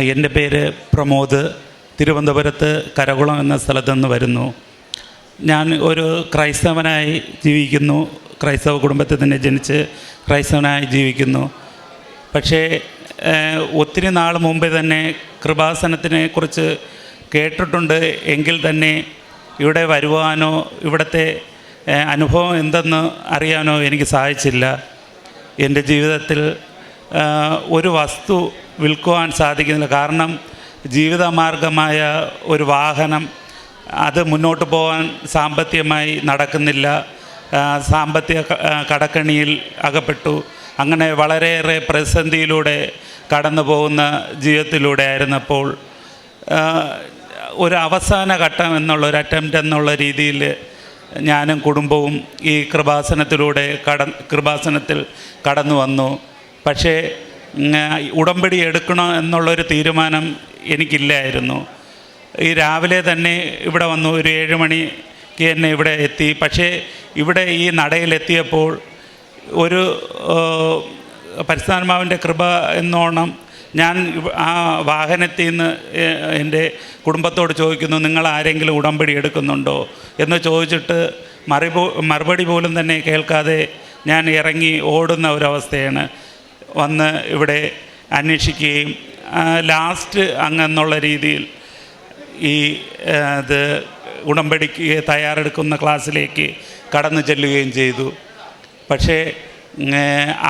എന്റെ പേര് പ്രമോദ്. തിരുവനന്തപുരത്ത് കരകുളം എന്ന സ്ഥലത്തു നിന്ന് വരുന്നു. ഞാൻ ഒരു ക്രൈസ്തവനായി ജീവിക്കുന്നു. ക്രൈസ്തവ കുടുംബത്തിൽ തന്നെ ജനിച്ച് ക്രൈസ്തവനായി ജീവിക്കുന്നു. പക്ഷേ ഒത്തിരി നാൾ മുമ്പേ തന്നെ കൃപാസനത്തിനെ കുറിച്ച് കേട്ടിട്ടുണ്ട്. എങ്കിൽ തന്നെ ഇവിടെ വരുവാനോ ഇവിടുത്തെ അനുഭവം എന്തെന്ന് അറിയാനോ എനിക്ക് സാധിച്ചില്ല. എന്റെ ജീവിതത്തിൽ ഒരു വസ്തു വിൽക്കുവാൻ സാധിക്കുന്നില്ല. കാരണം ജീവിതമാർഗമായ ഒരു വാഹനം അത് മുന്നോട്ട് പോകാൻ സാമ്പത്തികമായി നടക്കുന്നില്ല. സാമ്പത്തിക കടക്കണിയിൽ അകപ്പെട്ടു. അങ്ങനെ വളരെയേറെ പ്രതിസന്ധിയിലൂടെ കടന്നു പോകുന്ന ജീവിതത്തിലൂടെ ആയിരുന്നപ്പോൾ ഒരു അവസാന ഘട്ടം എന്നുള്ള ഒരു അറ്റംപ്റ്റ് എന്നുള്ള രീതിയിൽ ഞാനും കുടുംബവും ഈ കൃപാസനത്തിലൂടെ കട കൃപാസനത്തിൽ കടന്നു വന്നു. പക്ഷേ ഉടമ്പടി എടുക്കണോ എന്നുള്ളൊരു തീരുമാനം എനിക്കില്ലായിരുന്നു. ഈ രാവിലെ തന്നെ ഇവിടെ വന്നു ഒരു ഏഴ് മണിക്ക് തന്നെ ഇവിടെ എത്തി. പക്ഷേ ഇവിടെ ഈ നടയിലെത്തിയപ്പോൾ ഒരു പരിസ്ഥാനമാവിന്റെ കൃപ എന്നോണം ഞാൻ ആ വാഹനത്തിൽ നിന്ന് എന്റെ കുടുംബത്തോട് ചോദിക്കുന്നു നിങ്ങൾ ആരെങ്കിലും ഉടമ്പടി എടുക്കുന്നുണ്ടോ? എന്ന് ചോദിച്ചിട്ട് മറി മറുപടി പോലും തന്നെ കേൾക്കാതെ ഞാൻ ഇറങ്ങി ഓടുന്ന ഒരവസ്ഥയാണ്. വന്ന് ഇവിടെ അന്വേഷിക്കുകയും ലാസ്റ്റ് അങ്ങെന്നുള്ള രീതിയിൽ ഈ ഇത് ഉടമ്പടിക്ക് തയ്യാറെടുക്കുന്ന ക്ലാസ്സിലേക്ക് കടന്നു ചെല്ലുകയും ചെയ്തു. പക്ഷേ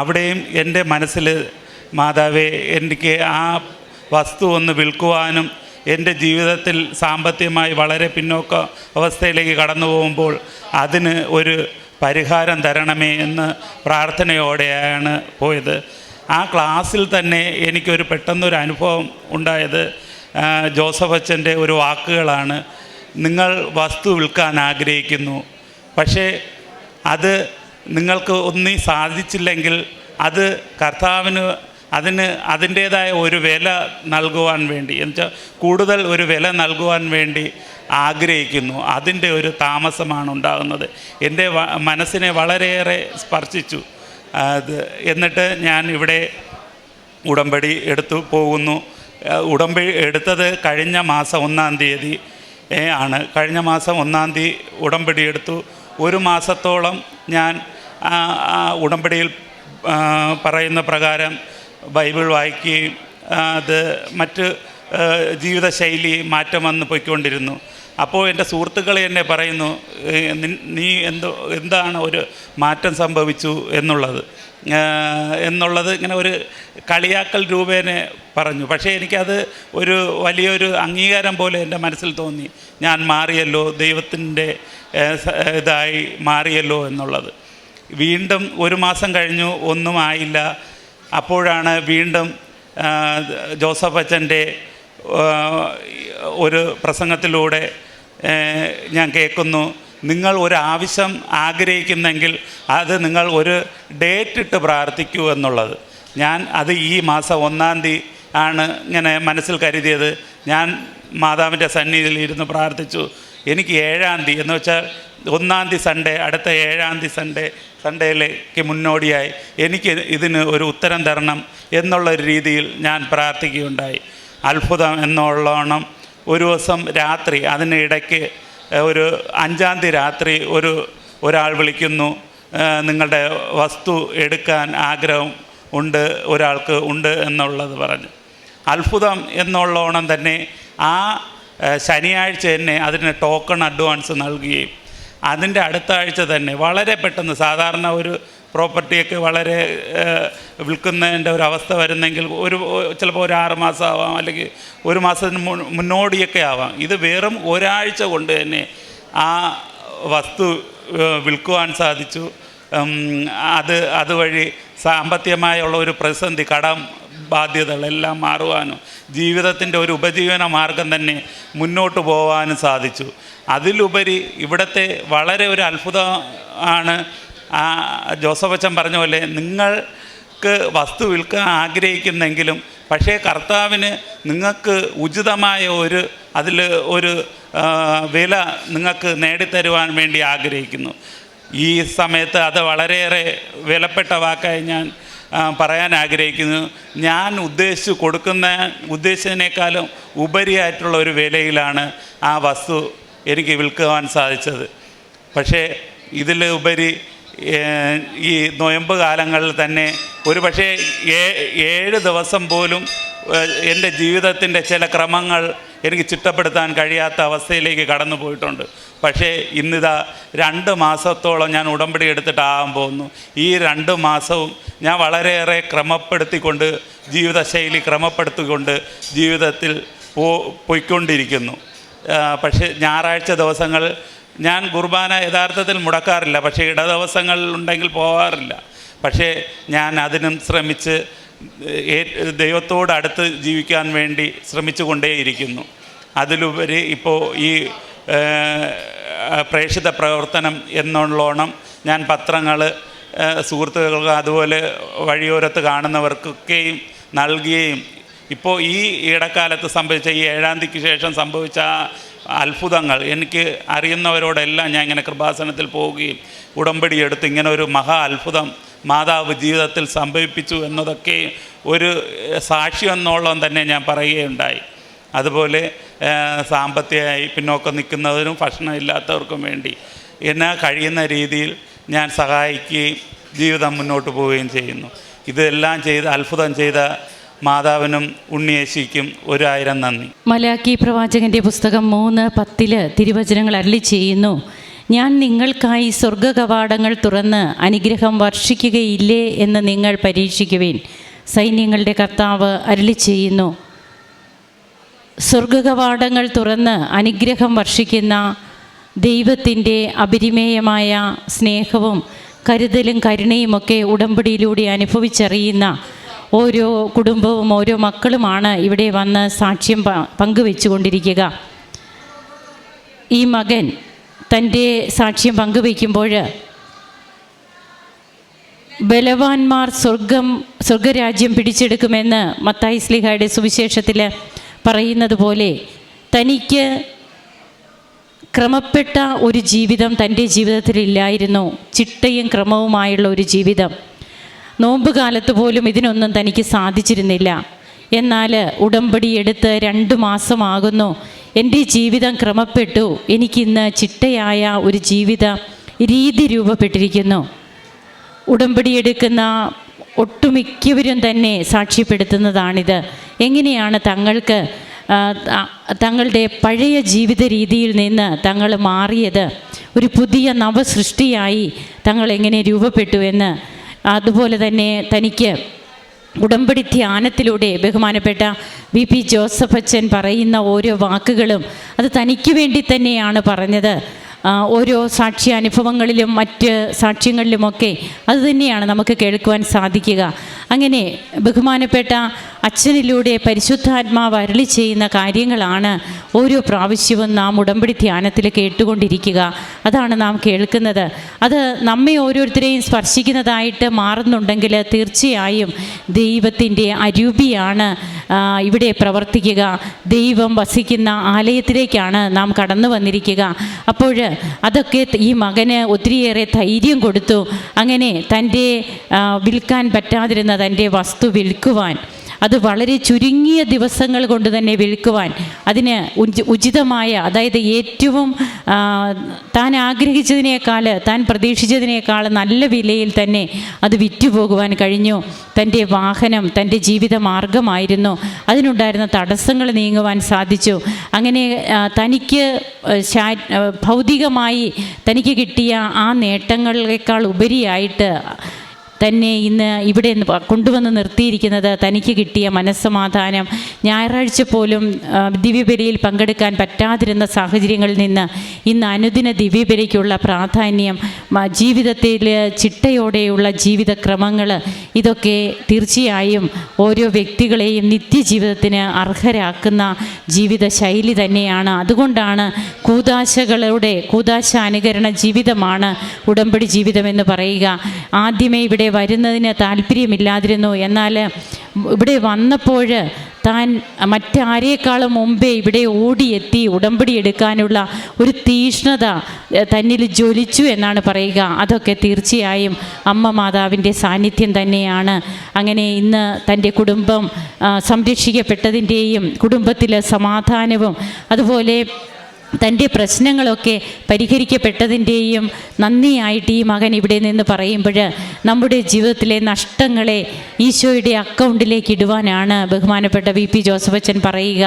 അവിടെയും എന്റെ മനസ്സിൽ മാതാവേ എനിക്ക് ആ വസ്തു ഒന്ന് വിൽക്കുവാനും എന്റെ ജീവിതത്തിൽ സാമ്പത്തികമായി വളരെ പിന്നോക്ക അവസ്ഥയിലേക്ക് കടന്നു പോകുമ്പോൾ അതിന് ഒരു പരിഹാരം തരണമേ എന്ന് പ്രാർത്ഥനയോടെയാണ് പോയത്. ആ ക്ലാസ്സിൽ തന്നെ എനിക്കൊരു പെട്ടെന്നൊരു അനുഭവം ഉണ്ടായത് ജോസഫ് അച്ഛന്റെ ഒരു വാക്കുകളാണ്. നിങ്ങൾ വസ്തു വിൽക്കാൻ ആഗ്രഹിക്കുന്നു പക്ഷേ അത് നിങ്ങൾക്ക് ഒന്നും സാധിച്ചില്ലെങ്കിൽ അത് കർത്താവിന് അതിന് അതിന്റേതായ ഒരു വില നൽകുവാൻ വേണ്ടി എന്നുവെച്ചാൽ കൂടുതൽ ഒരു വില നൽകുവാൻ വേണ്ടി ആഗ്രഹിക്കുന്നു. അതിന്റെ ഒരു താമസമാണ് ഉണ്ടാകുന്നത്. എന്റെ മനസ്സിനെ വളരെയേറെ സ്പർശിച്ചു. അത് എന്നിട്ട് ഞാൻ ഇവിടെ ഉടമ്പടി എടുത്തു പോകുന്നു. ഉടമ്പടി എടുത്തത് കഴിഞ്ഞ മാസം ഒന്നാം തീയതി ആണ്. കഴിഞ്ഞ മാസം ഒന്നാം തീയതി ഉടമ്പടി എടുത്തു. ഒരു മാസത്തോളം ഞാൻ ഉടമ്പടിയിൽ പറയുന്ന പ്രകാരം ബൈബിൾ വായിക്കുകയും അത് മറ്റ് ജീവിതശൈലി മാറ്റം വന്ന് പോയിക്കൊണ്ടിരുന്നു. അപ്പോൾ എന്റെ സുഹൃത്തുക്കളെ എന്നെ പറയുന്നു നീ എന്തോ എന്താണ് ഒരു മാറ്റം സംഭവിച്ചു എന്നുള്ളത്? എന്നുള്ളത് ഇങ്ങനെ ഒരു കളിയാക്കൽ രൂപേനെ പറഞ്ഞു. പക്ഷേ എനിക്കത് ഒരു വലിയൊരു അംഗീകാരം പോലെ എന്റെ മനസ്സിൽ തോന്നി. ഞാൻ മാറിയല്ലോ ദൈവത്തിന്റെ ഇതായി മാറിയല്ലോ എന്നുള്ളത്. വീണ്ടും ഒരു മാസം കഴിഞ്ഞു ഒന്നും ആയില്ല. അപ്പോഴാണ് വീണ്ടും ജോസഫ് അച്ഛന്റെ ഒരു പ്രസംഗത്തിലൂടെ ഞാൻ കേൾക്കുന്നു. നിങ്ങൾ ഒരു ആവശ്യം ആഗ്രഹിക്കുന്നെങ്കിൽ അത് നിങ്ങൾ ഒരു ഡേറ്റ് ഇട്ട് പ്രാർത്ഥിക്കൂ എന്നുള്ളത്. ഞാൻ അത് ഈ മാസം ഒന്നാം തീയതി ആണ് ഇങ്ങനെ മനസ്സിൽ കരുതിയത്. ഞാൻ മാതാവിന്റെ സന്നിധിയിൽ ഇരുന്ന് പ്രാർത്ഥിച്ചു. എനിക്ക് ഏഴാം തീയതി എന്ന് വെച്ചാൽ ഒന്നാം തീയതി സൺഡേ അടുത്ത ഏഴാം തീയതി സൺഡേ സൺഡേയിലേക്ക് മുന്നോടിയായി എനിക്ക് ഇതിന് ഒരു ഉത്തരം തരണം എന്നുള്ള രീതിയിൽ ഞാൻ പ്രാർത്ഥിക്കുകയുണ്ടായി. അത്ഭുതം എന്നുള്ളോണം ഒരു ദിവസം രാത്രി അതിനിടയ്ക്ക് ഒരു അഞ്ചാം തീയതി രാത്രി ഒരു ഒരാൾ വിളിക്കുന്നു. നിങ്ങളുടെ വസ്തു എടുക്കാൻ ആഗ്രഹം ഉണ്ട് ഒരാൾക്ക് ഉണ്ട് എന്നുള്ളത് പറഞ്ഞു. അത്ഭുതം എന്നുള്ളോണം തന്നെ ആ ശനിയാഴ്ച തന്നെ അതിന് ടോക്കൺ അഡ്വാൻസ് നൽകുകയും അതിന്റെ അടുത്ത ആഴ്ച തന്നെ വളരെ പെട്ടെന്ന് സാധാരണ ഒരു പ്രോപ്പർട്ടിയൊക്കെ വളരെ വിൽക്കുന്നതിന്റെ ഒരു അവസ്ഥ വരുന്നെങ്കിൽ ഒരു ചിലപ്പോൾ ഒരു ആറ് മാസം ആവാം അല്ലെങ്കിൽ ഒരു മാസത്തിന് മുന്നോടിയൊക്കെ ആവാം. ഇത് വെറും ഒരാഴ്ച കൊണ്ട് തന്നെ ആ വസ്തു വിൽക്കുവാൻ സാധിച്ചു. അത് അതുവഴി സാമ്പത്തികമായുള്ള ഒരു പ്രതിസന്ധി കടം ബാധ്യതകളെല്ലാം മാറുവാനും ജീവിതത്തിന്റെ ഒരു ഉപജീവന മാർഗം തന്നെ മുന്നോട്ട് പോകാനും സാധിച്ചു. അതിലുപരി ഇവിടുത്തെ വളരെ ഒരു അത്ഭുതമാണ് ആ ജോസഫ് അച്ഛൻ പറഞ്ഞ പോലെ നിങ്ങൾക്ക് വസ്തു വിൽക്കാൻ ആഗ്രഹിക്കുന്നെങ്കിലും പക്ഷേ കർത്താവിന് നിങ്ങൾക്ക് ഉചിതമായ ഒരു അതിൽ ഒരു വില നിങ്ങൾക്ക് നേടിത്തരുവാൻ വേണ്ടി ആഗ്രഹിക്കുന്നു. ഈ സമയത്ത് അത് വളരെയേറെ വിലപ്പെട്ട വാക്കായി ഞാൻ പറയാൻ ആഗ്രഹിക്കുന്നു. ഞാൻ ഉദ്ദേശിച്ച് കൊടുക്കുന്ന ഉദ്ദേശിച്ചതിനേക്കാളും ഉപരിയായിട്ടുള്ള ഒരു വിലയിലാണ് ആ വസ്തു എനിക്ക് വിൽക്കുവാൻ സാധിച്ചത്. പക്ഷേ ഏഹ്, ഈ നൊയമ്പ് കാലങ്ങളിൽ തന്നെ ഒരു പക്ഷേ ഏഴ് ദിവസം പോലും എന്റെ ജീവിതത്തിന്റെ ചില ക്രമങ്ങൾ എനിക്ക് ചിട്ടപ്പെടുത്താൻ കഴിയാത്ത അവസ്ഥയിലേക്ക് കടന്നു പോയിട്ടുണ്ട്. പക്ഷേ ഇന്നിതാ രണ്ട് മാസത്തോളം ഞാൻ ഉടമ്പടി എടുത്തിട്ടാകാൻ പോകുന്നു. ഈ രണ്ട് മാസവും ഞാൻ വളരെയേറെ ക്രമപ്പെടുത്തിക്കൊണ്ട് ജീവിതശൈലി ക്രമപ്പെടുത്തിക്കൊണ്ട് ജീവിതത്തിൽ പോയിക്കൊണ്ടിരിക്കുന്നു. പക്ഷേ ഞായറാഴ്ച ദിവസങ്ങൾ ഞാൻ കുർബാന യഥാർത്ഥത്തിൽ മുടക്കാറില്ല. പക്ഷേ ഇട ഉണ്ടെങ്കിൽ പോകാറില്ല പക്ഷേ ഞാൻ അതിനും ശ്രമിച്ച് ദൈവത്തോട് അടുത്ത് ജീവിക്കാൻ വേണ്ടി ശ്രമിച്ചു കൊണ്ടേയിരിക്കുന്നു അതിലുപരി ഇപ്പോൾ ഈ പ്രേക്ഷിത പ്രവർത്തനം എന്നുള്ളോണം ഞാൻ പത്രങ്ങൾ സുഹൃത്തുക്കൾക്ക് അതുപോലെ വഴിയോരത്ത് കാണുന്നവർക്കൊക്കെയും നൽകുകയും ഇപ്പോൾ ഈ ഇടക്കാലത്ത് സംഭവിച്ച ഈ ഏഴാം തീയതിക്ക് ശേഷം സംഭവിച്ച അത്ഭുതങ്ങൾ. എനിക്ക് അറിയുന്നവരോടെല്ലാം ഞാൻ ഇങ്ങനെ കൃപാസനത്തിൽ പോവുകയും ഉടമ്പടി എടുത്ത് ഇങ്ങനെ ഒരു മഹാ അത്ഭുതം മാതാവ് ജീവിതത്തിൽ സംഭവിപ്പിച്ചു എന്നതൊക്കെ ഒരു സാക്ഷി എന്നോളം തന്നെ ഞാൻ പറയുകയുണ്ടായി. അതുപോലെ സാമ്പത്തികമായി പിന്നോക്കം നിൽക്കുന്നതിനും ഭക്ഷണം ഇല്ലാത്തവർക്കും വേണ്ടി എന്നെ കഴിയുന്ന രീതിയിൽ ഞാൻ സഹായിക്കുകയും ജീവിതം മുന്നോട്ട് പോവുകയും ചെയ്യുന്നു. ഇതെല്ലാം ചെയ്ത് അത്ഭുതം ചെയ്ത മാതാവിനും ഉണ്ണിയേശിക്കും ഒരായിരം നന്ദി. മലാക്കി പ്രവാചകന്റെ പുസ്തകം മൂന്ന് പത്തിൽ തിരുവചനങ്ങൾ അരളി ചെയ്യുന്നു. ഞാൻ നിങ്ങൾക്കായി സ്വർഗ കവാടങ്ങൾ തുറന്ന് അനുഗ്രഹം വർഷിക്കുകയില്ലേ എന്ന് നിങ്ങൾ പരീക്ഷിക്കുവിൻ. സൈന്യങ്ങളുടെ കർത്താവ് അരളി ചെയ്യുന്നു. സ്വർഗ കവാടങ്ങൾ തുറന്ന് അനുഗ്രഹം വർഷിക്കുന്ന ദൈവത്തിന്റെ അപരിമേയമായ സ്നേഹവും കരുതലും കരുണയുമൊക്കെ ഉടമ്പടിയിലൂടെ അനുഭവിച്ചറിയുന്ന ഓരോ കുടുംബവും ഓരോ മക്കളുമാണ് ഇവിടെ വന്ന് സാക്ഷ്യം പങ്കുവെച്ചുകൊണ്ടിരിക്കുക. ഈ മകൻ തന്റെ സാക്ഷ്യം പങ്കുവയ്ക്കുമ്പോൾ ബലവാന്മാർ സ്വർഗം സ്വർഗരാജ്യം പിടിച്ചെടുക്കുമെന്ന് മത്തായി സ്ലിഹയുടെ സുവിശേഷത്തിൽ പറയുന്നത് പോലെ തനിക്ക് ക്രമപ്പെട്ട ഒരു ജീവിതം തന്റെ ജീവിതത്തിലില്ലായിരുന്നു ചിട്ടയും ക്രമവുമായുള്ള ഒരു ജീവിതം. നോമ്പ് കാലത്ത് പോലും ഇതിനൊന്നും തനിക്ക് സാധിച്ചിരുന്നില്ല. എന്നാൽ ഉടമ്പടി എടുത്ത് രണ്ട് മാസമാകുന്നു. എന്റെ ജീവിതം ക്രമപ്പെട്ടു. എനിക്കിന്ന് ചിട്ടയായ ഒരു ജീവിത രീതി രൂപപ്പെട്ടിരിക്കുന്നു. ഉടമ്പടി എടുക്കുന്ന ഒട്ടുമിക്കവരും തന്നെ സാക്ഷ്യപ്പെടുത്തുന്നതാണിത്. എങ്ങനെയാണ് തങ്ങൾക്ക് തങ്ങളുടെ പഴയ ജീവിത രീതിയിൽ നിന്ന് തങ്ങൾ മാറിയത്? ഒരു പുതിയ നവസൃഷ്ടിയായി തങ്ങൾ എങ്ങനെ രൂപപ്പെട്ടു എന്ന് അതുപോലെ തന്നെ തനിക്ക് ഉടമ്പടി ധ്യാനത്തിലൂടെ ബഹുമാനപ്പെട്ട വി പി ജോസഫ് അച്ഛൻ പറയുന്ന ഓരോ വാക്കുകളും അത് തനിക്ക് വേണ്ടി തന്നെയാണ് പറഞ്ഞത്. ഓരോ സാക്ഷി അനുഭവങ്ങളിലും മറ്റ് സാക്ഷ്യങ്ങളിലുമൊക്കെ അത് തന്നെയാണ് നമുക്ക് കേൾക്കുവാൻ സാധിക്കുക. അങ്ങനെ ബഹുമാനപ്പെട്ട അച്ഛനിലൂടെ പരിശുദ്ധാത്മാവ് അരളി ചെയ്യുന്ന കാര്യങ്ങളാണ് ഓരോ പ്രാവശ്യവും നാം ഉടമ്പടി ധ്യാനത്തിൽ കേട്ടുകൊണ്ടിരിക്കുക. അതാണ് നാം കേൾക്കുന്നത്. അത് നമ്മെ ഓരോരുത്തരെയും സ്പർശിക്കുന്നതായിട്ട് മാറുന്നുണ്ടെങ്കിൽ തീർച്ചയായും ദൈവത്തിന്റെ അരൂപിയാണ് ഇവിടെ പ്രവർത്തിക്കുക. ദൈവം വസിക്കുന്ന ആലയത്തിലേക്കാണ് നാം കടന്നു വന്നിരിക്കുക. അപ്പോൾ അതൊക്കെ ഈ മകന് ഒത്തിരിയേറെ ധൈര്യം കൊടുത്തു. അങ്ങനെ തന്റെ വിൽക്കാൻ പറ്റാതിരുന്ന തന്റെ വസ്തു വിൽക്കുവാൻ. അത് വളരെ ചുരുങ്ങിയ ദിവസങ്ങൾ കൊണ്ട് തന്നെ വിൽക്കുവാൻ. അതിന് ഉചിതമായ അതായത് ഏറ്റവും താൻ ആഗ്രഹിച്ചതിനേക്കാൾ താൻ പ്രതീക്ഷിച്ചതിനേക്കാൾ നല്ല വിലയിൽ തന്നെ അത് വിറ്റുപോകുവാൻ കഴിഞ്ഞു. തന്റെ വാഹനം തന്റെ ജീവിത മാർഗമായിരുന്നു അതിനുണ്ടായിരുന്ന തടസ്സങ്ങൾ നീങ്ങുവാൻ സാധിച്ചു. അങ്ങനെ തനിക്ക് ഭൗതികമായി തനിക്ക് കിട്ടിയ ആ നേട്ടങ്ങളെക്കാൾ ഉപരിയായിട്ട് തന്നെ ഇന്ന് ഇവിടെ കൊണ്ടുവന്ന് നിർത്തിയിരിക്കുന്നത് തനിക്ക് കിട്ടിയ മനസ്സമാധാനം. ഞായറാഴ്ച പോലും ദിവ്യബലിയിൽ പങ്കെടുക്കാൻ പറ്റാതിരുന്ന സാഹചര്യങ്ങളിൽ നിന്ന് ഇന്ന് അനുദിന ദിവ്യബലിക്കുള്ള പ്രാധാന്യം ജീവിതത്തിൽ ചിട്ടയോടെയുള്ള ജീവിതക്രമങ്ങൾ ഇതൊക്കെ തീർച്ചയായും ഓരോ വ്യക്തികളെയും നിത്യജീവിതത്തിന് അർഹരാക്കുന്ന ജീവിത ശൈലി തന്നെയാണ്. അതുകൊണ്ടാണ് കൂതാശകളുടെ കൂതാശ അനുകരണ ജീവിതമാണ് ഉടമ്പടി ജീവിതമെന്ന് പറയുക. ആദ്യമേ ഇവിടെ വരുന്നതിന് താല്പര്യമില്ലാതിരുന്നു. എന്നാൽ ഇവിടെ വന്നപ്പോൾ താൻ മറ്റാരേക്കാളും മുമ്പേ ഇവിടെ ഓടിയെത്തി ഉടമ്പടി എടുക്കാനുള്ള ഒരു തീഷ്ണത തന്നിൽ ജ്വലിച്ചു എന്നാണ് പറയുക. അതൊക്കെ തീർച്ചയായും അമ്മ മാതാവിന്റെ സാന്നിധ്യം തന്നെയാണ്. അങ്ങനെ ഇന്ന് തന്റെ കുടുംബം സംരക്ഷിക്കപ്പെട്ടതിന്റെയും കുടുംബത്തിലെ സമാധാനവും അതുപോലെ തന്റെ പ്രശ്നങ്ങളൊക്കെ പരിഹരിക്കപ്പെട്ടതിന്റെയും നന്ദിയായിട്ട് ഈ മകൻ ഇവിടെ നിന്ന് പറയുമ്പോൾ നമ്മുടെ ജീവിതത്തിലെ നഷ്ടങ്ങളെ ഈശോയുടെ അക്കൗണ്ടിലേക്ക് ഇടുവാനാണ് ബഹുമാനപ്പെട്ട വി പി ജോസഫച്ചൻ പറയുക.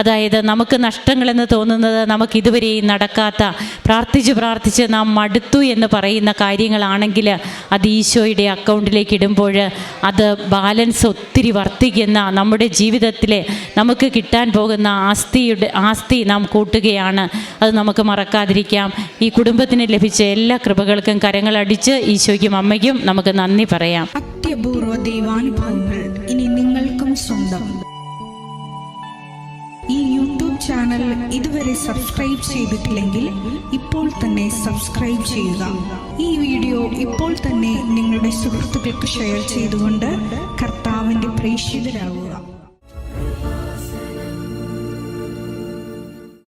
അതായത് നമുക്ക് നഷ്ടങ്ങളെന്ന് തോന്നുന്നത് നമുക്ക് ഇതുവരെയും നടക്കാത്ത പ്രാർത്ഥിച്ച് പ്രാർത്ഥിച്ച് നാം മടുത്തു എന്ന് പറയുന്ന കാര്യങ്ങളാണെങ്കിൽ അത് ഈശോയുടെ അക്കൗണ്ടിലേക്ക് ഇടുമ്പോൾ അത് ബാലൻസ് ഒത്തിരി വർദ്ധിക്കുന്ന നമ്മുടെ ജീവിതത്തിലെ നമുക്ക് കിട്ടാൻ പോകുന്ന ആസ്തിയുടെ ആസ്തി നാം കൂട്ടുകയാണ്. അത് നമുക്ക് മറക്കാതിരിക്കാം. ഈ കുടുംബത്തിന് ലഭിച്ച എല്ലാ കൃപകൾക്കും കരങ്ങളടിച്ച് ഈശോയ്ക്കും അമ്മയ്ക്കും നമുക്ക് നന്ദി പറയാം. അത്യപൂർവ ദൈവാനുഭവങ്ങൾ ഇനി നിങ്ങൾക്കും സ്വന്തം. ഈ യൂട്യൂബ് ചാനൽ ഇതുവരെ സബ്സ്ക്രൈബ് ചെയ്തിട്ടില്ലെങ്കിൽ ഇപ്പോൾ തന്നെ സബ്സ്ക്രൈബ് ചെയ്യുക. ഈ വീഡിയോ ഇപ്പോൾ തന്നെ നിങ്ങളുടെ സുഹൃത്തുക്കൾക്ക് ഷെയർ ചെയ്തുകൊണ്ട് കർത്താവിന്റെ പ്രേക്ഷിതരാകുക